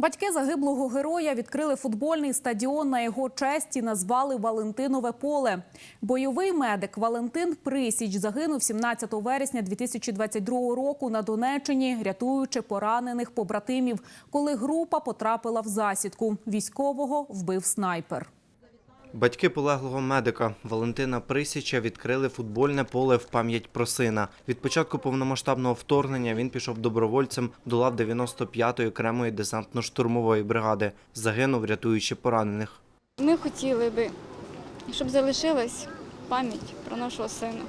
Батьки загиблого героя відкрили футбольний стадіон на його честь і назвали Валентинове поле. Бойовий медик Валентин Присіч загинув 17 вересня 2022 року на Донеччині, рятуючи поранених побратимів, коли група потрапила в засідку. Військового вбив снайпер. Батьки полеглого медика Валентина Присіча відкрили футбольне поле в пам'ять про сина. Від початку повномасштабного вторгнення він пішов добровольцем до лав 95-ї окремої десантно-штурмової бригади. Загинув, рятуючи поранених. Ми хотіли би, щоб залишилась пам'ять про нашого сина.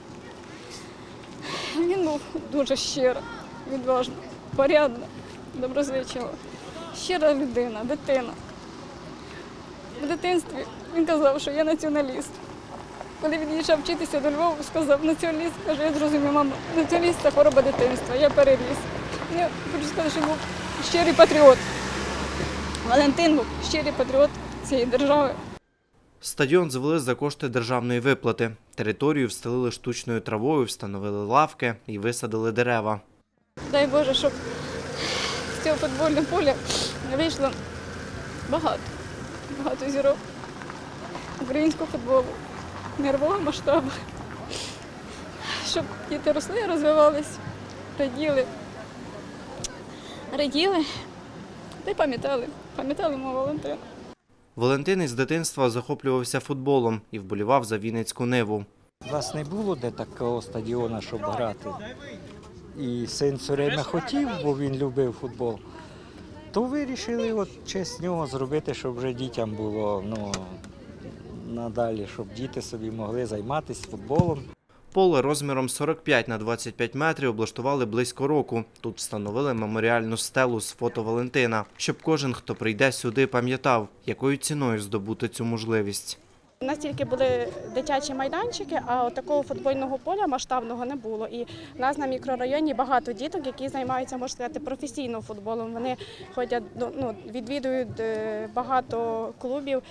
Він був дуже щира, відважна, порядна, доброзичлива, щира людина, дитина. Дитинстві він казав, що я націоналіст. Коли він їхав вчитися до Львова, сказав націоналіст, каже, я зрозумів, мама, націоналіст це хвороба дитинства, я переріс. Я хочу сказати, що був щирий патріот. Валентин був щирий патріот цієї держави. Стадіон звели за кошти державної виплати. Територію встелили штучною травою, встановили лавки і висадили дерева. Дай Боже, щоб з цього футбольного поля вийшло багато, багато зірок українського футболу, мирового масштабу. Щоб діти росли, розвивались, раділи, раділи та й пам'ятали, пам'ятали мого Валентина. Валентин із дитинства захоплювався футболом і вболівав за Вінницьку ниву. У нас не було де такого стадіону, щоб грати. І син все время хотів, бо він любив футбол. То вирішили от честь нього зробити, щоб вже дітям було ну, надалі, щоб діти собі могли займатися футболом. Поле розміром 45 на 25 метрів облаштували близько року. Тут встановили меморіальну стелу з фото Валентина, щоб кожен, хто прийде сюди, пам'ятав, якою ціною здобути цю можливість. У нас тільки були дитячі майданчики, а такого футбольного поля масштабного не було. І в нас на мікрорайоні багато діток, які займаються, можна сказати, професійно футболом. Вони ходять до- ну, відвідують е, багато клубів,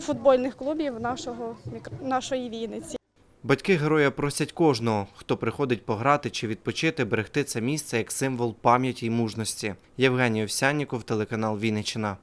футбольних клубів нашого нашої Вінниці. Батьки героя просять кожного, хто приходить пограти чи відпочити, берегти це місце як символ пам'яті й мужності. Євгеній Овсянніков, телеканал Вінниччина.